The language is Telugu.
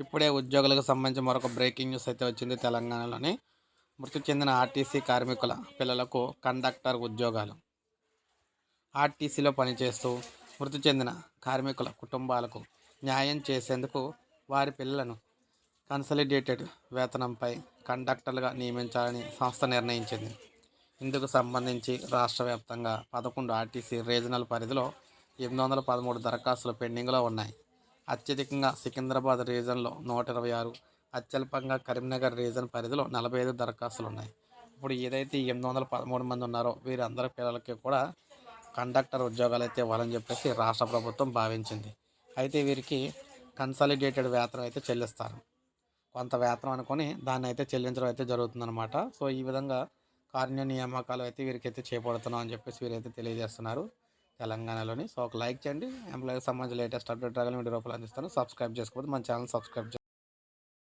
ఇప్పుడే ఉద్యోగులకు సంబంధించి మరొక బ్రేకింగ్ న్యూస్ అయితే వచ్చింది తెలంగాణలోని. మృతి చెందిన ఆర్టీసీ కార్మికుల పిల్లలకు కండక్టర్ ఉద్యోగాలు. ఆర్టీసీలో పనిచేస్తూ మృతి చెందిన కార్మికుల కుటుంబాలకు న్యాయం చేసేందుకు వారి పిల్లలను కన్సలిడేటెడ్ వేతనంపై కండక్టర్లుగా నియమించాలని సంస్థ నిర్ణయించింది. ఇందుకు సంబంధించి రాష్ట్ర వ్యాప్తంగా పదకొండు ఆర్టీసీ రీజనల్ పరిధిలో ఎనిమిది వందల పదమూడు దరఖాస్తులు పెండింగ్లో ఉన్నాయి. అత్యధికంగా సికింద్రాబాద్ రీజన్లో నూట ఇరవై ఆరు అత్యల్పంగా కరీంనగర్ రీజన్ పరిధిలో నలభై ఐదు దరఖాస్తులు ఉన్నాయి ఇప్పుడు ఏదైతే ఎనిమిది వందల పదమూడు మంది ఉన్నారో వీరందరి పిల్లలకి కూడా కండక్టర్ ఉద్యోగాలు అయితే ఇవ్వాలని చెప్పేసి రాష్ట్ర ప్రభుత్వం భావించింది. అయితే వీరికి కన్సాలిడేటెడ్ వేతనం అయితే చెల్లిస్తారు. కొంత వేతనం అనుకొని దాన్ని అయితే చెల్లించడం అయితే జరుగుతుందన్నమాట. సో ఈ విధంగా కార్య నియామకాలు అయితే వీరికైతే చేపడుతున్నాం అని చెప్పేసి వీరైతే తెలియజేస్తున్నారు. తెలంగాణలోని. సో ఒక లైక్ చేయండి. ఎంప్లాయీకి సంబంధించి లేటెస్ట్ అప్డేట్ రాగానే వీడియో రూపాయలు అందిస్తాను. సబ్స్క్రైబ్ చేసుకోకపోతే మన ఛానల్ సబ్స్క్రైబ్